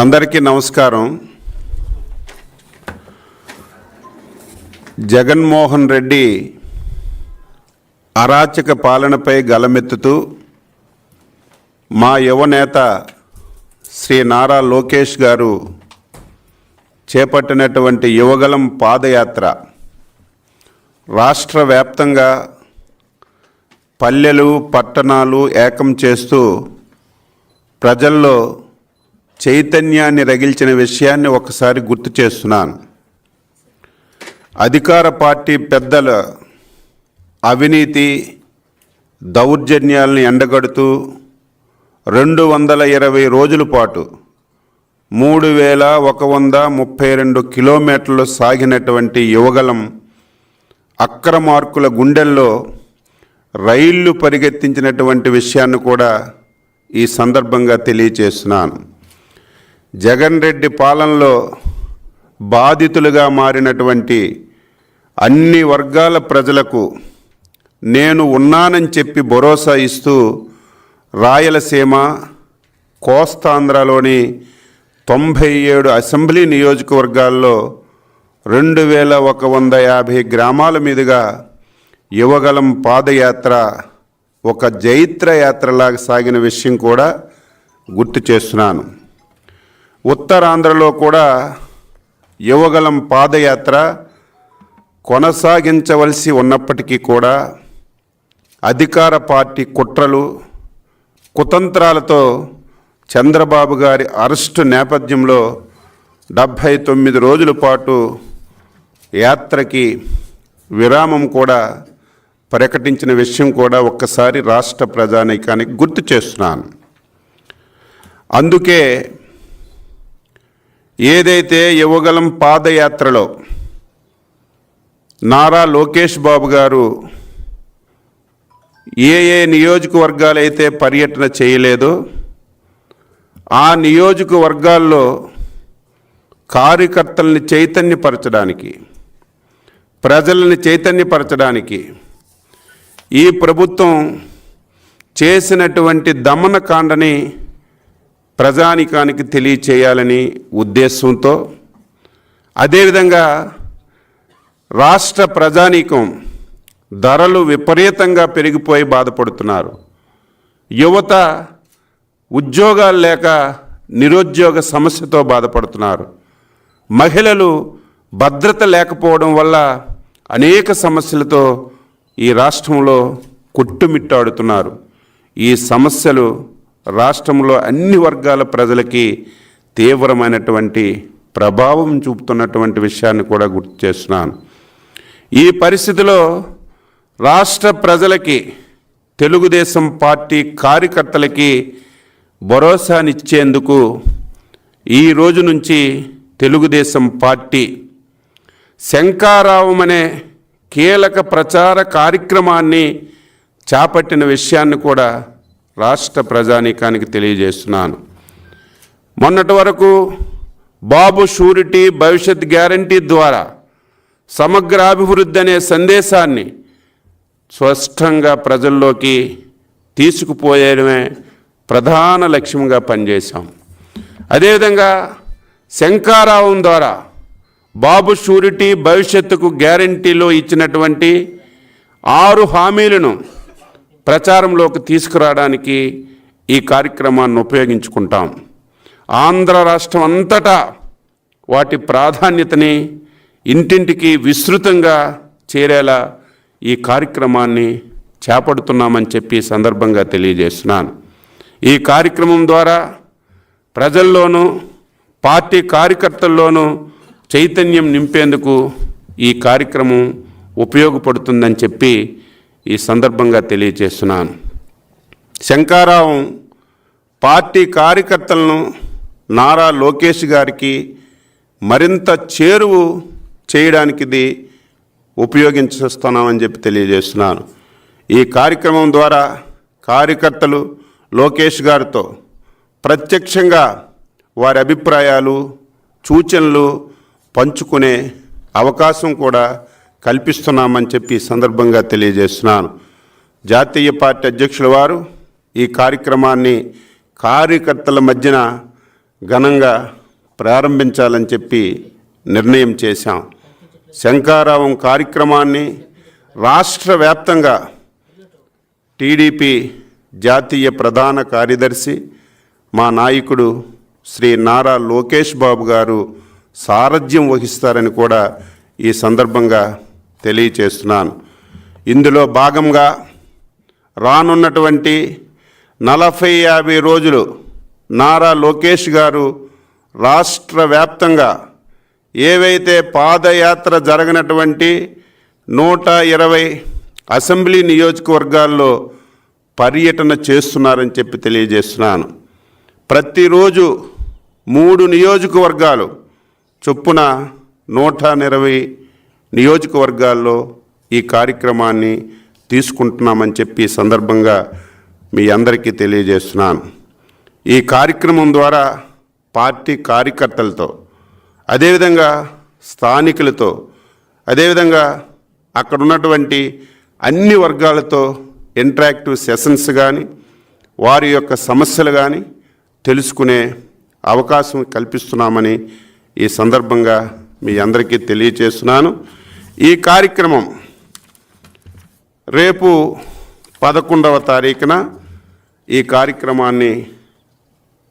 అందరికీ నమస్కారం. జగన్మోహన్ రెడ్డి అరాచక పాలనపై గలమెత్తుతూ మా యువనేత శ్రీ నారా లోకేష్ గారు చేపట్టినటువంటి యువగలం పాదయాత్ర రాష్ట్ర వ్యాప్తంగా పల్లెలు పట్టణాలు ఏకం చేస్తూ ప్రజల్లో చైతన్యాన్ని రగిల్చిన విషయాన్ని ఒకసారి గుర్తు చేస్తున్నాను. అధికార పార్టీ పెద్దల అవినీతి దౌర్జన్యాలను ఎండగడుతూ రెండు వందల ఇరవై రోజుల పాటు మూడు వేల ఒక వంద ముప్పై రెండు కిలోమీటర్లు సాగినటువంటి యువగలం అక్రమార్కుల గుండెల్లో రైళ్ళు పరిగెత్తించినటువంటి విషయాన్ని కూడా ఈ సందర్భంగా తెలియచేస్తున్నాను. జగన్ రెడ్డి పాలనలో బాధితులుగా మారినటువంటి అన్ని వర్గాల ప్రజలకు నేను ఉన్నానని చెప్పి భరోసా ఇస్తూ రాయలసీమ కోస్తాంధ్రలోని తొంభై ఏడు అసెంబ్లీ నియోజకవర్గాల్లో రెండు వేల ఒక వంద యాభై గ్రామాల మీదుగా యువగలం పాదయాత్ర ఒక జైత్ర యాత్రలాగా సాగిన విషయం కూడా గుర్తు చేస్తున్నాను. ఉత్తరాంధ్రలో కూడా యువగలం పాదయాత్ర కొనసాగించవలసి ఉన్నప్పటికీ కూడా అధికార పార్టీ కుట్రలు కుతంత్రాలతో చంద్రబాబు గారి అరెస్టు నేపథ్యంలో డెబ్భై తొమ్మిది రోజుల పాటు యాత్రకి విరామం కూడా ప్రకటించిన విషయం కూడా ఒక్కసారి రాష్ట్ర ప్రజానీకానికి గుర్తు చేస్తున్నాను. అందుకే ఏదైతే యువగలం పాదయాత్రలో నారా లోకేష్ బాబు గారు ఏ ఏ నియోజకవర్గాలైతే పర్యటన చేయలేదో ఆ నియోజకవర్గాల్లో కార్యకర్తల్ని చైతన్యపరచడానికి ప్రజల్ని చైతన్యపరచడానికి ఈ ప్రభుత్వం చేసినటువంటి దమనకాండని ప్రజానికానికి తెలియచేయాలని ఉద్దేశంతో అదేవిధంగా రాష్ట్ర ప్రజానీకం ధరలు విపరీతంగా పెరిగిపోయి బాధపడుతున్నారు. యువత ఉద్యోగాలు లేక నిరుద్యోగ సమస్యతో బాధపడుతున్నారు. మహిళలు భద్రత లేకపోవడం వల్ల అనేక సమస్యలతో ఈ రాష్ట్రంలో కొట్టుమిట్టాడుతున్నారు. ఈ సమస్యలు రాష్ట్రంలో అన్ని వర్గాల ప్రజలకి తీవ్రమైనటువంటి ప్రభావం చూపుతున్నటువంటి విషయాన్ని కూడా గుర్తు చేస్తున్నాను. ఈ పరిస్థితిలో రాష్ట్ర ప్రజలకి తెలుగుదేశం పార్టీ కార్యకర్తలకి భరోసానిచ్చేందుకు ఈ రోజు నుంచి తెలుగుదేశం పార్టీ శంకారావం అనే కీలక ప్రచార కార్యక్రమాన్ని చేపట్టిన విషయాన్ని కూడా రాష్ట్ర ప్రజానీకానికి తెలియజేస్తున్నాను. మొన్నటి వరకు బాబు షూరిటీ భవిష్యత్ గ్యారంటీ ద్వారా సమగ్ర అభివృద్ధి అనే సందేశాన్ని స్పష్టంగా ప్రజల్లోకి తీసుకుపోయడమే ప్రధాన లక్ష్యంగా పనిచేశాం. అదేవిధంగా శంకారావం ద్వారా బాబు షూరిటీ భవిష్యత్తుకు గ్యారంటీలో ఇచ్చినటువంటి ఆరు హామీలను ప్రచారంలోకి తీసుకురావడానికి ఈ కార్యక్రమాన్ని ఉపయోగించుకుంటాం. ఆంధ్ర రాష్ట్రం అంతటా వాటి ప్రాధాన్యతని ఇంటింటికి విస్తృతంగా చేరేలా ఈ కార్యక్రమాన్ని చేపడుతున్నామని చెప్పి సందర్భంగా తెలియజేస్తున్నాను. ఈ కార్యక్రమం ద్వారా ప్రజల్లోనూ పార్టీ కార్యకర్తల్లోనూ చైతన్యం నింపేందుకు ఈ కార్యక్రమం ఉపయోగపడుతుందని చెప్పి ఈ సందర్భంగా తెలియజేస్తున్నాను. శంకారావం పార్టీ కార్యకర్తలను నారా లోకేష్ గారికి మరింత చేరువు చేయడానికి ఇది ఉపయోగించేస్తున్నామని చెప్పి తెలియజేస్తున్నాను. ఈ కార్యక్రమం ద్వారా కార్యకర్తలు లోకేష్ గారితో ప్రత్యక్షంగా వారి అభిప్రాయాలు సూచనలు పంచుకునే అవకాశం కూడా కల్పిస్తున్నామని చెప్పి సందర్భంగా తెలియజేస్తున్నాను. జాతీయ పార్టీ అధ్యక్షుల వారు ఈ కార్యక్రమాన్ని కార్యకర్తల మధ్యన ఘనంగా ప్రారంభించాలని చెప్పి నిర్ణయం చేశాం. శంకారావం కార్యక్రమాన్ని రాష్ట్ర వ్యాప్తంగా టీడీపీ జాతీయ ప్రధాన కార్యదర్శి మా నాయకుడు శ్రీ నారా లోకేష్ బాబు గారు సారథ్యం వహిస్తారని కూడా ఈ సందర్భంగా తెలియచేస్తున్నాను. ఇందులో భాగంగా రానున్నటువంటి నలభై యాభై రోజులు నారా లోకేష్ గారు రాష్ట్ర వ్యాప్తంగా ఏవైతే పాదయాత్ర జరగనటువంటి నూట ఇరవై అసెంబ్లీ నియోజకవర్గాల్లో పర్యటన చేస్తున్నారని చెప్పి తెలియజేస్తున్నాను. ప్రతిరోజు మూడు నియోజకవర్గాలు చొప్పున నూట ఇరవై నియోజకవర్గాల్లో ఈ కార్యక్రమాన్ని తీసుకుంటున్నామని చెప్పి సందర్భంగా మీ అందరికీ తెలియజేస్తున్నాను. ఈ కార్యక్రమం ద్వారా పార్టీ కార్యకర్తలతో అదేవిధంగా స్థానికులతో అదేవిధంగా అక్కడ ఉన్నటువంటి అన్ని వర్గాలతో ఇంటరాక్టివ్ సెషన్స్ కానీ వారి యొక్క సమస్యలు కానీ తెలుసుకునే అవకాశం కల్పిస్తున్నామని ఈ సందర్భంగా మీ అందరికీ తెలియచేస్తున్నాను ఈ కార్యక్రమం రేపు పదకొండవ తారీఖున ఈ కార్యక్రమాన్ని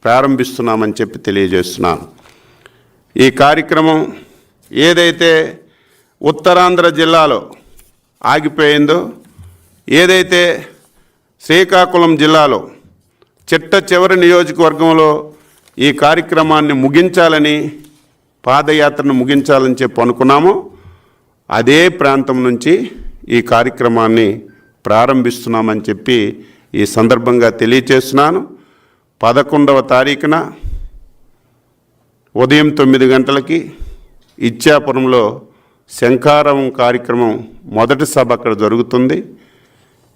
ప్రారంభిస్తున్నామని చెప్పి తెలియజేస్తున్నాను. ఈ కార్యక్రమం ఏదైతే ఉత్తరాంధ్ర జిల్లాలో ఆగిపోయిందో ఏదైతే శ్రీకాకుళం జిల్లాలో చిట్ట చివరి నియోజకవర్గంలో ఈ కార్యక్రమాన్ని ముగించాలని పాదయాత్రను ముగించాలని చెప్పి అనుకున్నామో అదే ప్రాంతం నుంచి ఈ కార్యక్రమాన్ని ప్రారంభిస్తున్నామని చెప్పి ఈ సందర్భంగా తెలియచేస్తున్నాను. పదకొండవ తారీఖున ఉదయం తొమ్మిది గంటలకి ఇచ్చాపురంలో శంఖారం కార్యక్రమం మొదటి సభ అక్కడ జరుగుతుంది.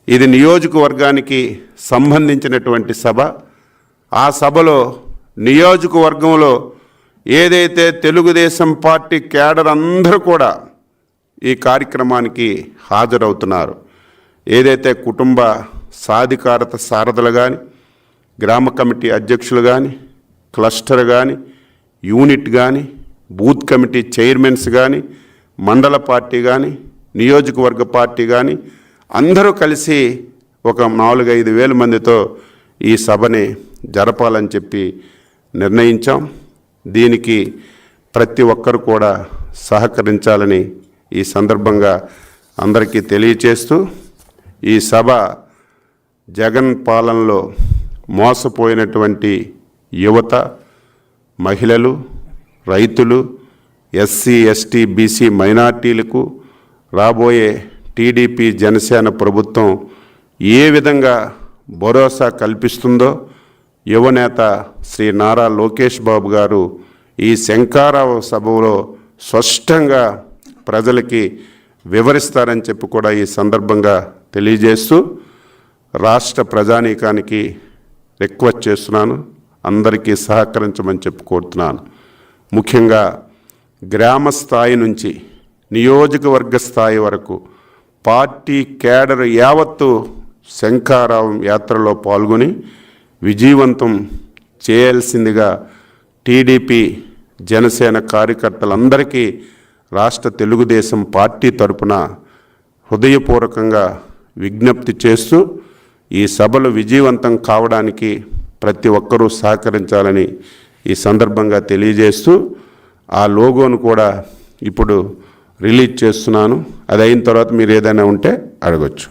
ఇది నియోజకవర్గానికి సంబంధించినటువంటి సభ. ఆ సభలో నియోజకవర్గంలో ఏదైతే తెలుగుదేశం పార్టీ కేడర్ అందరూ కూడా ఈ కార్యక్రమానికి హాజరవుతున్నారు. ఏదైతే కుటుంబ సాధికారత సారథులు కానీ గ్రామ కమిటీ అధ్యక్షులు కానీ క్లస్టర్ కానీ యూనిట్ కానీ బూత్ కమిటీ చైర్మన్స్ కానీ మండల పార్టీ కానీ నియోజకవర్గ పార్టీ కానీ అందరూ కలిసి ఒక నాలుగైదు వేల మందితో ఈ సభని జరపాలని చెప్పి నిర్ణయించాం. దీనికి ప్రతి ఒక్కరు కూడా సహకరించాలని ఈ సందర్భంగా అందరికీ తెలియచేస్తూ ఈ సభ జగన్ పాలనలో మోసపోయినటువంటి యువత మహిళలు రైతులు ఎస్సీ ఎస్టీ బీసీ మైనార్టీలకు రాబోయే టీడీపీ జనసేన ప్రభుత్వం ఏ విధంగా భరోసా కల్పిస్తుందో యువనేత శ్రీ నారా లోకేష్ బాబు గారు ఈ శంకారావ సభలో స్పష్టంగా ప్రజలకి వివరిస్తారని చెప్పి కూడా ఈ సందర్భంగా తెలియజేస్తూ రాష్ట్ర ప్రజానీకానికి రిక్వెస్ట్ చేస్తున్నాను. అందరికీ సహకరించమని చెప్పి కోరుతున్నాను. ముఖ్యంగా గ్రామ స్థాయి నుంచి నియోజకవర్గ స్థాయి వరకు పార్టీ కేడర్ యావత్తు శంఖారావం యాత్రలో పాల్గొని విజయవంతం చేయాల్సిందిగా టీడీపీ జనసేన కార్యకర్తలందరికీ రాష్ట్ర తెలుగుదేశం పార్టీ తరపున హృదయపూర్వకంగా విజ్ఞప్తి చేస్తూ ఈ సభలు విజయవంతం కావడానికి ప్రతి ఒక్కరూ సహకరించాలని ఈ సందర్భంగా తెలియజేస్తూ ఆ లోగోను కూడా ఇప్పుడు రిలీజ్ చేస్తున్నాను. అది అయిన తర్వాత మీరు ఏదైనా ఉంటే అడగొచ్చు.